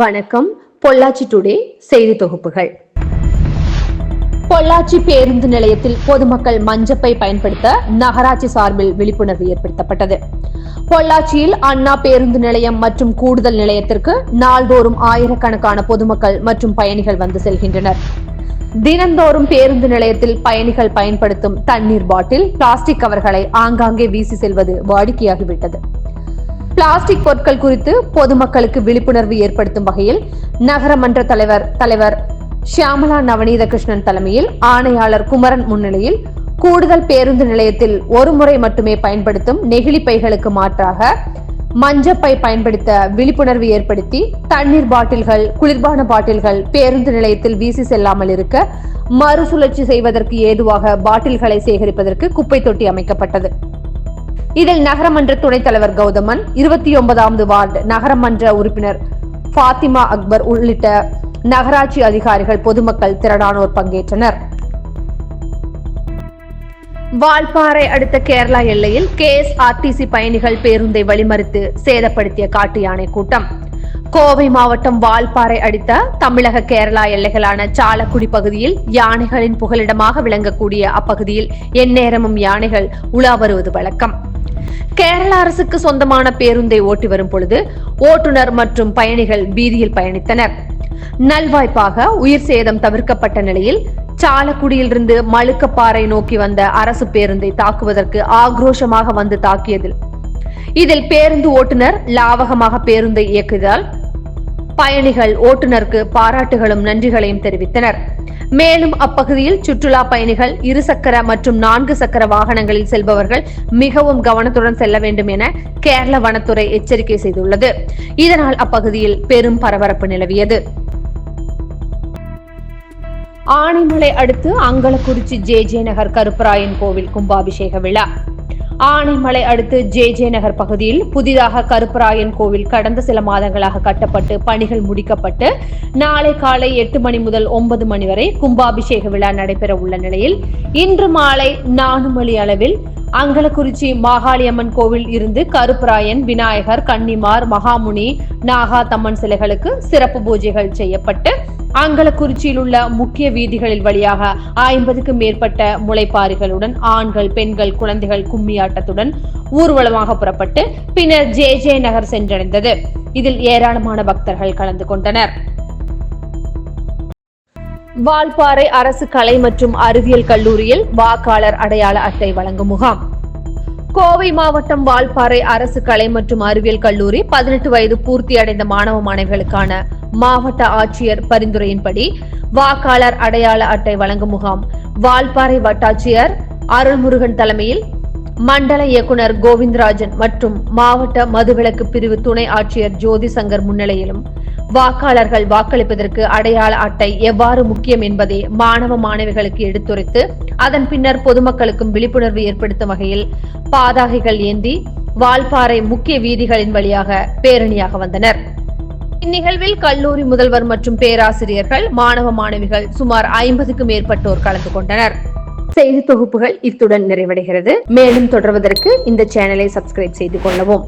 வணக்கம். பொள்ளாச்சி டுடே செய்தி தொகுப்புகள். பொள்ளாச்சி பேருந்து நிலையத்தில் பொதுமக்கள் மஞ்சப்பை பயன்படுத்த நகராட்சி சார்பில் விழிப்புணர்வு ஏற்படுத்தப்பட்டது. பொள்ளாச்சியில் அண்ணா பேருந்து நிலையம் மற்றும் கூடுதல் நிலையத்திற்கு நாள்தோறும் ஆயிரக்கணக்கான பொதுமக்கள் மற்றும் பயணிகள் வந்து செல்கின்றனர். தினந்தோறும் பேருந்து நிலையத்தில் பயணிகள் பயன்படுத்தும் தண்ணீர் பாட்டில் பிளாஸ்டிக் கவர்களை ஆங்காங்கே வீசி செல்வது வாடிக்கையாகிவிட்டது. பிளாஸ்டிக் பொருட்கள் குறித்து பொதுமக்களுக்கு விழிப்புணர்வு ஏற்படுத்தும் வகையில் நகரமன்ற தலைவர் தலைவர் ஷியாமலா நவநீத கிருஷ்ணன் தலைமையில் ஆணையாளர் குமரன் முன்னிலையில் கூடுதல் பேருந்து நிலையத்தில் ஒரு முறை மட்டுமே பயன்படுத்தும் நெகிழி பைகளுக்கு மாற்றாக மஞ்சப்பை பயன்படுத்த விழிப்புணர்வு ஏற்படுத்தி தண்ணீர் பாட்டில்கள் குளிர்பான பாட்டில்கள் பேருந்து நிலையத்தில் வீசி செல்லாமல் இருக்க மறுசுழற்சி செய்வதற்கு ஏதுவாக பாட்டில்களை சேகரிப்பதற்கு குப்பை தொட்டி அமைக்கப்பட்டது. இதில் நகரமன்ற துணைத் தலைவர் கௌதமன் இருபத்தி ஒன்பதாவது வார்டு நகரமன்ற உறுப்பினர் ஃபாத்திமா அக்பர் உள்ளிட்ட நகராட்சி அதிகாரிகள் பொதுமக்கள் திரளானோர் பங்கேற்றனர். வால்பாறை அடுத்த கேரளா எல்லையில் கேஎஸ்ஆர்டிசி பயணிகள் பேருந்தை வழிமறித்து சேதப்படுத்திய காட்டு யானை கூட்டம். கோவை மாவட்டம் வால்பாறை அடுத்த தமிழக கேரளா எல்லைகளான சாலக்குடி பகுதியில் யானைகளின் புகலிடமாக விளங்கக்கூடிய அப்பகுதியில் எந்நேரமும் யானைகள் உலா வருவது வழக்கம். கேரள அரசுக்கு சொந்தமான பேருந்தை ஓட்டி வரும் பொழுது ஓட்டுநர் மற்றும் பயணிகள் பீதியில் பயணித்தனர். நல்வாய்ப்பாக உயிர் சேதம் தவிர்க்கப்பட்ட நிலையில் சாலக்குடியிலிருந்து மழுக்கப்பாறை நோக்கி வந்த அரசு பேருந்தை தாக்குவதற்கு ஆக்ரோஷமாக வந்து தாக்கியதில். இதில் பேருந்து ஓட்டுநர் லாவகமாக பேருந்தை இயக்குதால் பயணிகள் ஓட்டுநருக்கு பாராட்டுகளும் நன்றிகளையும் தெரிவித்தனர். மேலும் அப்பகுதியில் சுற்றுலா பயணிகள் இருசக்கர மற்றும் நான்கு சக்கர வாகனங்களில் செல்பவர்கள் மிகவும் கவனத்துடன் செல்ல வேண்டும் என கேரள வனத்துறை எச்சரிக்கை செய்துள்ளது. இதனால் அப்பகுதியில் பெரும் பரபரப்பு நிலவியது. ஆனைமலை அடுத்து அங்கலக்குறிச்சி ஜே ஜே நகர் கருப்பராயன் கோவில் கும்பாபிஷேக விழா. ஆனைமலை அடுத்து ஜே ஜே நகர் பகுதியில் புதிதாக கருப்பராயன் கோவில் கடந்த சில மாதங்களாக கட்டப்பட்டு பணிகள் முடிக்கப்பட்டு நாளை காலை எட்டு மணி முதல் ஒன்பது மணி வரை கும்பாபிஷேக விழா நடைபெற உள்ள நிலையில் இன்று மாலை நான்கு மணி அளவில் அங்கலக்குறிச்சி மாகாளியம்மன் கோவில் இருந்து கருப்பராயன் விநாயகர் கன்னிமார் மகாமுனி நாகா தம்மன் சிலைகளுக்கு சிறப்பு பூஜைகள் செய்யப்பட்டு அங்கலக்குறிச்சியில் உள்ள முக்கிய வீதிகளில் வழியாக ஐம்பதுக்கும் மேற்பட்ட முளைப்பாரிகளுடன் ஆண்கள் பெண்கள் குழந்தைகள் கும்மியாட்டத்துடன் ஊர்வலமாக புறப்பட்டு பின்னர் ஜே ஜே நகர் சென்றடைந்தது. இதில் ஏராளமான பக்தர்கள் கலந்து கொண்டனர். வால்பாறை அரசு கலை மற்றும் அறிவியல் கல்லூரியில் வாக்காளர் அடையாள அட்டை வழங்கும் முகாம். கோவை மாவட்டம் வால்பாறை அரசு கலை மற்றும் அறிவியல் கல்லூரி பதினெட்டு வயது பூர்த்தி அடைந்த மாணவ மாணவிகளுக்கான மாவட்ட ஆட்சியர் பரிந்துரையின்படி வாக்காளர் அடையாள அட்டை வழங்கும் முகாம் வால்பாறை வட்டாட்சியர் அருள்முருகன் தலைமையில் மண்டல இயக்குனர் கோவிந்தராஜன் மற்றும் மாவட்ட மதுவிலக்கு பிரிவு துணை ஆட்சியர் ஜோதி சங்கர் முன்னிலையிலும் வாக்காளர்கள் வாக்களிப்பதற்கு அடையாள அட்டை எவ்வாறு முக்கியம் என்பதை மாணவ மாணவிகளுக்கு எடுத்துரைத்து அதன் பின்னர் பொதுமக்களுக்கும் விழிப்புணர்வு ஏற்படுத்தும் வகையில் பாதாகைகள் ஏந்தி வால்பாறை முக்கிய வீதிகளின் வழியாக பேரணியாக வந்தனர். இந்நிகழ்வில் கல்லூரி முதல்வர் மற்றும் பேராசிரியர்கள் மாணவ மாணவிகள் சுமார் ஐம்பதுக்கும் மேற்பட்டோர் கலந்து கொண்டனர். செய்தி தொகுப்புகள் இத்துடன் நிறைவடைகிறது. மேலும் தொடர்வதற்கு இந்த சேனலை சப்ஸ்கிரைப் செய்து கொள்ளவும்.